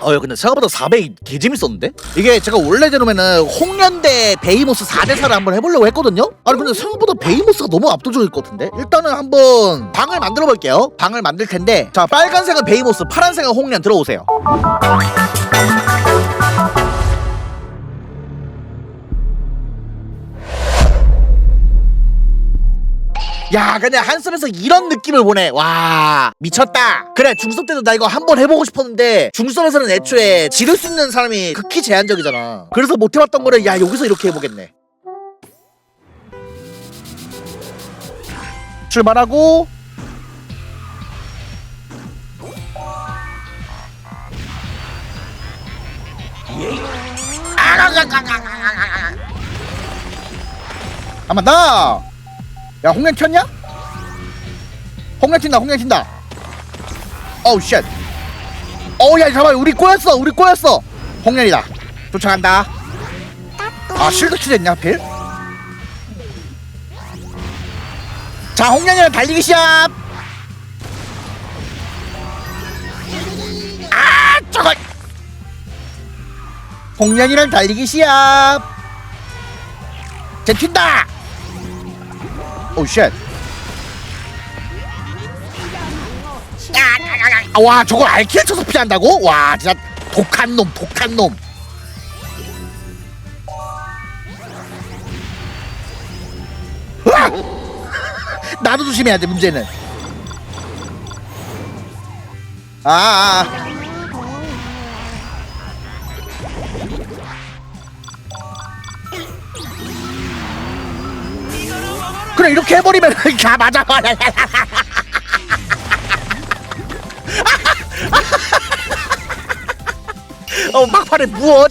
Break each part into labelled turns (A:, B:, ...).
A: 어 근데 생각보다 400이 개 재밌었는데? 이게 제가 원래대로면은 홍련대 베이모스 4대4를 한번 해보려고 했거든요? 아니 근데 생각보다 베이모스가 너무 압도적일 것 같은데? 일단은 한번 방을 만들어 볼게요 방을 만들 텐데 자 빨간색은 베이모스 파란색은 홍련 들어오세요 야 근데 한숨에서 이런 느낌을 보내. 와 미쳤다. 그래 중섭 때도 나 이거 한번 해보고 싶었는데 중섭에서는 애초에 지를 수 있는 사람이 극히 제한적이잖아. 그래서 못 해봤던 거를 야 여기서 이렇게 해보겠네. 출발하고. 한번 더! 야 홍련 켰냐? 홍련 튄다 홍련 튄다. 어우 쉣. 어우 야 잠깐만 우리 꼬였어 우리 꼬였어. 홍련이다. 쫓아간다. 아 실드 킬했냐 하필? 자 홍련이랑 달리기 시합! 아 저거 홍련이랑 달리기 시합! 쟤 튄다 오 쉣. 아, 와 저걸 알키를 쳐서 피한다고? 와 진짜 독한 놈 독한 놈! 나도 조심해야 돼 문제는 아, 아, 아. 그래 이렇게 해버리면 가 맞아 어 막판에 무엇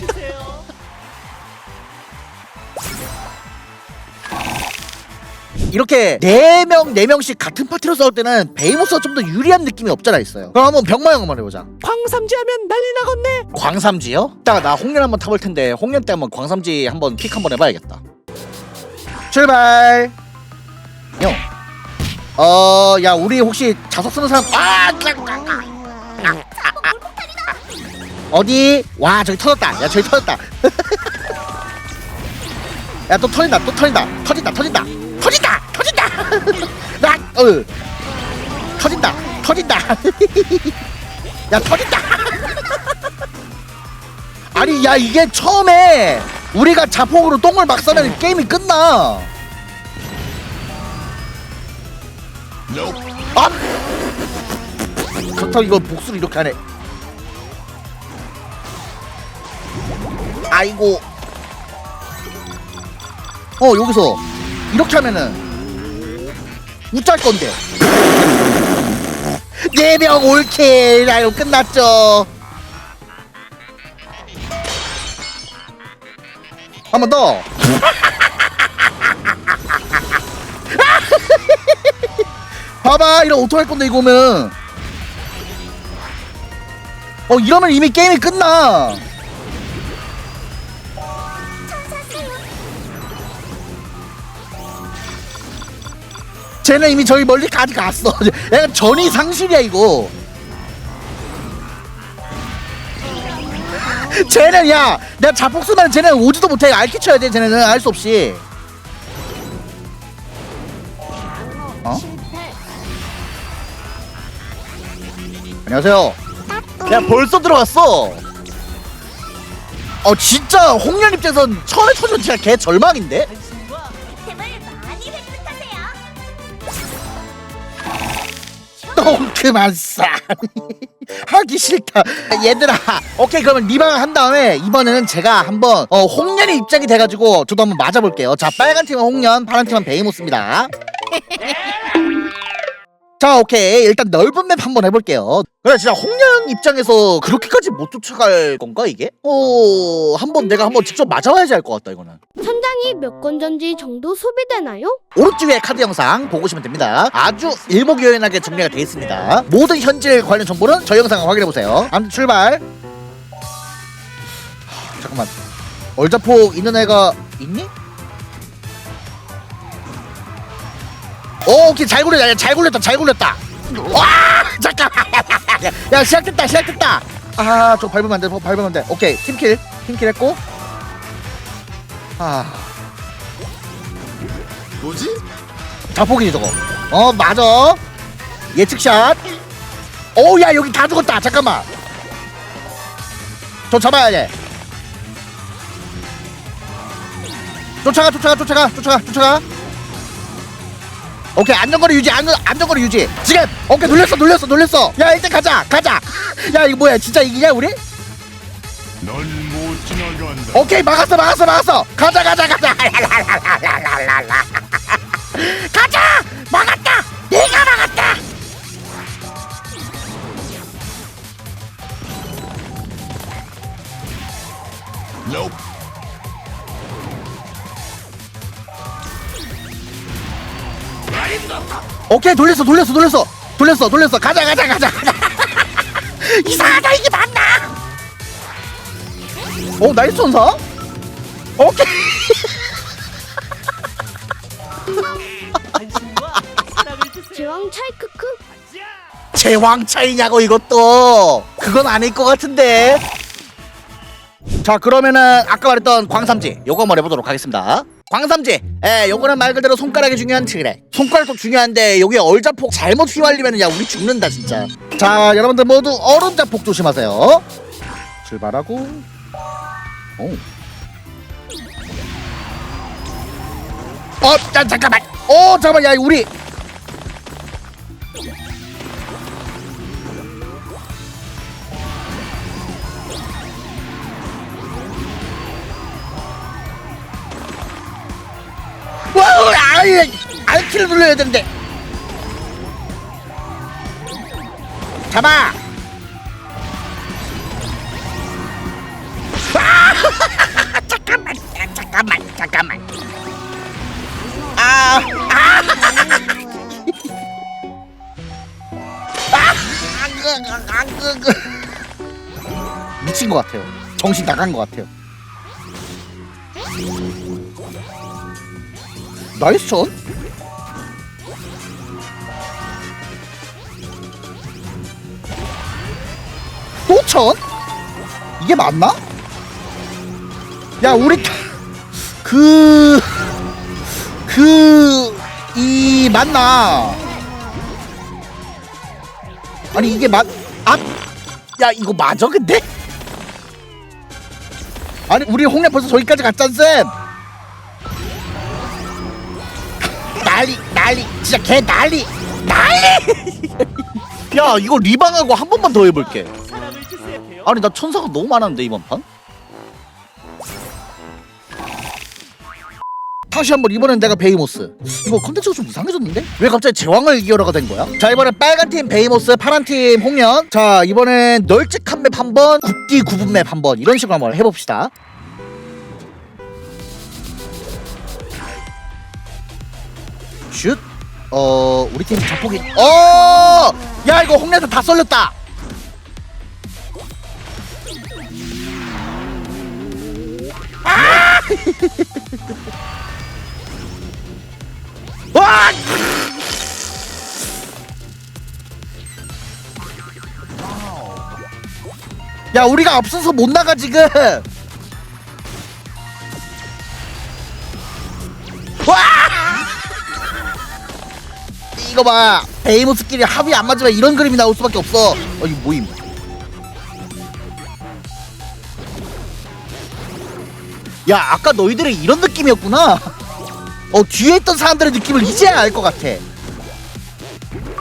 A: 이렇게 네 명 네명씩 같은 파티로 싸울 때는 베이모스가 좀 더 유리한 느낌이 없잖아 있어요 그럼 한번 병마형 한번 해보자
B: 광삼지 하면 난리 나겠네
A: 광삼지요? 이따가 나 홍련 한번 타볼 텐데 홍련 때 한번 광삼지 한번 픽 한번 해봐야겠다. 출발. 형. 어, 야 우리 혹시 자석 쓰는 사람? 아! 어디? 와 저기 터졌다. 야 저기 터졌다. 야 또 터진다. 또 터진다. 터진다. 터진다. 터진다. 터진다. 나 어. 터진다. 터진다. 야 터진다. 아니 야 이게 처음에 우리가 자폭으로 똥을 막 싸면 게임이 끝나 아! 그렇다고 이거 복수를 이렇게 하네. 아이고. 어 여기서 이렇게 하면은 웃잘 건데. 네명 올킬 아유 끝났죠. 한 번 더. 봐봐, 이런 오토 할 건데 이거면. 어 이러면 이미 게임이 끝나. 쟤는 이미 저기 멀리까지 갔어. 약간 전이 상실이야 이거. 쟤는 야 내가 자폭 쓰면 쟤는 오지도 못해 알키 쳐야 돼 쟤네는 알 수 없이 안녕하세요. 야 벌써 들어갔어. 어 진짜 홍련 입장에선 처음에 터지면 진짜 개 절망인데. 똥 그만 싸. 하기 싫다. 얘들아 오케이 그러면 리방을 한 다음에 이번에는 제가 한번 어, 홍련의 입장이 돼가지고 저도 한번 맞아볼게요. 자 빨간 팀은 홍련 파란 팀은 베이모스입니다 자 오케이 일단 넓은 맵 한번 해볼게요 그래 진짜 홍련 입장에서 그렇게까지 못 쫓아갈 건가 이게? 어 한번 내가 한번 직접 맞아와야지 할 것 같다 이거는
C: 천장이 몇 건전지 정도 소비되나요?
A: 오른쪽에 카드 영상 보고 오시면 됩니다. 아주 일목요연하게 정리가 되어 있습니다. 모든 현질 관련 정보는 저 영상을 확인해 보세요. 아무튼 출발. 하, 잠깐만. 얼자폭 있는 애가 있니? 오, 오케이. 잘 굴렸다. 야, 잘 굴렸다. 잘 굴렸다. 와, 잠깐. 야, 시작됐다. 시작됐다. 아 저 밟으면 안돼. 밟으면 안 돼. 오케이. 팀킬. 팀킬 했고. 아.
D: 뭐지?
A: 자폭이지 저거. 어 맞아. 예측샷. 오야 여기 다 죽었다. 잠깐만. 저 잡아야 돼. 쫓아가 쫓아가 쫓아가 쫓아가 쫓아가 오케이 안전거리 유지 안전, 안전거리 유지. 지금 오케이 놀렸어 놀렸어 놀렸어. 야 일단 가자 가자. 야 이거 뭐야 진짜 이기냐 우리?
D: 넌 못 지나간다.
A: 오케이 막았어 막았어 막았어. 가자 가자 가자. 가자! 막았다! 내가 막았다!
D: Nope.
A: 오케이 돌렸어 돌렸어 돌렸어. 돌렸어 돌렸어. 가자 가자 가자 가자. 이상하다 이게 맞나? 오 나이스 천사. 오케이.
C: 제왕 찰크크?
A: 제왕 차이냐고 이것도. 그건 아닐 것 같은데 자 그러면은 아까 말했던 광삼지 요거 한번 해보도록 하겠습니다. 광삼지 예 요거는 말 그대로 손가락이 중요한 트랙 손가락도 중요한데 여기 얼자폭 잘못 휘말리면 야 우리 죽는다 진짜. 자 여러분들 모두 얼음자폭 조심하세요. 출발하고. 오. 어, 야, 잠깐만. 어, 잠깐만, 야, 우리 아이, 알키를 눌러야 되는데. 잡아. 아! 잠깐만, 잠깐만, 잠깐만. 아, 아, 아, 안, 안, 안, 미친 것 같아요. 정신 나간 것 같아요. 나이스 전? 또 천? 이게 맞나? 야 우리 그... 그... 이... 맞나? 아니 이게 맞... 아... 야 이거 맞아 근데? 아니 우리 홍련 벌써 저기까지 갔잖쌤 난리 진짜 개 난리. 난리! 야 이거 리방하고 한 번만 더 해볼게. 아니 나 천사가 너무 많았는데 이번 판? 다시 한번 이번엔 내가 베이모스. 이거 컨텐츠가 좀 이상해졌는데? 왜 갑자기 제왕을 이겨라가 된 거야? 자 이번엔 빨간 팀 베이모스 파란 팀 홍련. 자 이번엔 널찍한 맵 한번 굽디 구분 맵 한번. 이런 식으로 한번 해봅시다 슛. 어, 우리 팀 자폭이. 어! 야, 이거 홍련도 다 썰렸다. 아! 와! 야, 우리가 없어서 못 나가 지금. 이거 봐. 베이모스끼리 합이 안 맞으면 이런 그림이 나올 수밖에 없어. 어 이거 뭐임? 야 아까 너희들이 이런 느낌이었구나. 어 뒤에 있던 사람들의 느낌을 이제야 알 것 같아.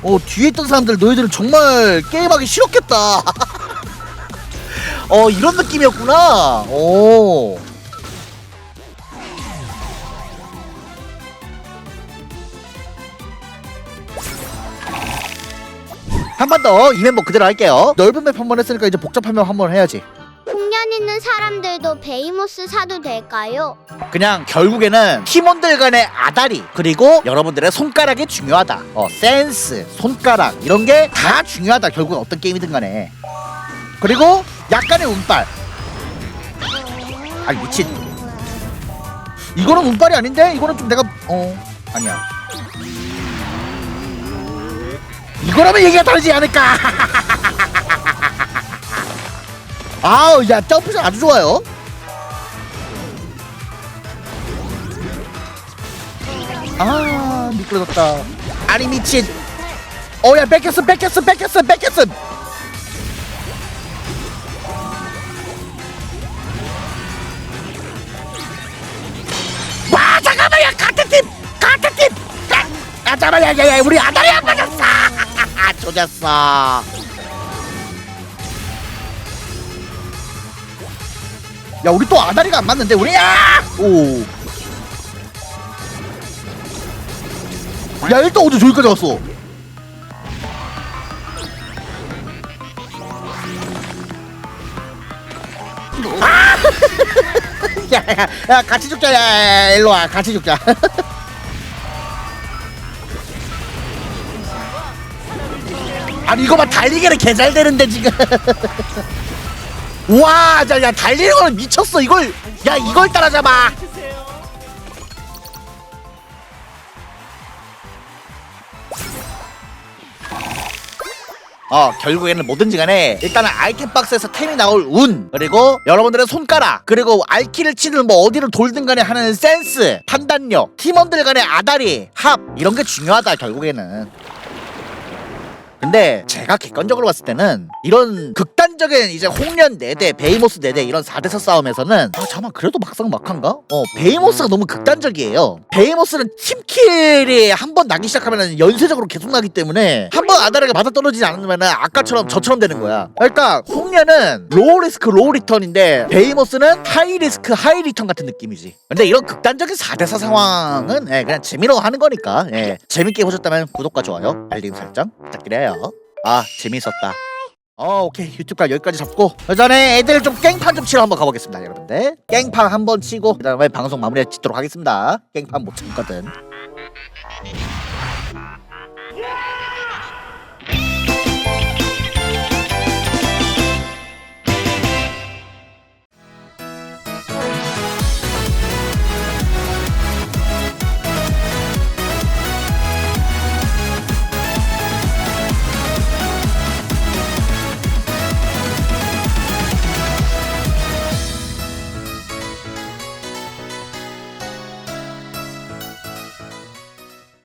A: 어 뒤에 있던 사람들 너희들은 정말 게임하기 싫었겠다. 어 이런 느낌이었구나. 오 한 번 더 이 멤버 그대로 할게요. 넓은 맵 한 번 했으니까 이제 복잡한 맵 한 번 해야지.
C: 풍년 있는 사람들도 베이모스 사도 될까요?
A: 그냥 결국에는 팀원들 간의 아다리 그리고 여러분들의 손가락이 중요하다. 어 센스 손가락 이런 게 다 중요하다. 결국 어떤 게임이든 간에. 그리고 약간의 운빨. 아 미친. 이거는 운빨이 아닌데? 이거는 좀 내가 어 아니야 이거라면 얘기가 다르지 않을까? 아우 야 점프샷 아주 좋아요. 아 미끄러졌다. 아니 미친. 어야 뺏겼어 뺏겼어 뺏겼어 뺏겼어 와 잠깐만 야 같은 팀 같은 팀. 가, 아 잠깐만 야야야 우리 아다리 안 맞았 어 조졌어 야 우리 또 아다리가 안 맞는데 우리 야! 오. 야 일단 어제 저기까지 왔어. 아! 야, 야, 야, 같이 죽자. 야, 야, 야, 일로 와, 같이 죽자. 아니 이거 봐 달리기는 개잘 되는데 지금. 와, 자, 야, 달리는 거는 미쳤어. 이걸, 야, 이걸 따라잡아. 어, 결국에는 뭐든지 간에 일단은 아이템 박스에서 템이 나올 운 그리고 여러분들의 손가락 그리고 알키를 치든 뭐 어디를 돌든 간에 하는 센스 판단력 팀원들 간의 아다리 합 이런 게 중요하다 결국에는 근데 제가 객관적으로 봤을 때는 이런 극 단적인 이제 홍련 4대 베이모스 4대 이런 4대서 싸움에서는 아 잠깐 그래도 막상 막한가? 어 베이모스가 너무 극단적이에요. 베이모스는 팀킬이 한 번 나기 시작하면 연쇄적으로 계속 나기 때문에 한 번 아다리가 맞아 떨어지지 않으면 아까처럼 저처럼 되는 거야. 그러니까 홍련은 로우 리스크 로우 리턴인데 베이모스는 하이 리스크 하이 리턴 같은 느낌이지. 근데 이런 극단적인 4대4 상황은 예, 그냥 재미로 하는 거니까 예, 재밌게 보셨다면 구독과 좋아요 알림 설정 부탁드려요. 아 재밌었다 어 오케이. 유튜브가 여기까지 잡고. 그 전에 애들 좀 깽판 좀 치러 한번 가보겠습니다 여러분들. 깽판 한번 치고 그 다음에 방송 마무리 짓도록 하겠습니다. 깽판 못 참거든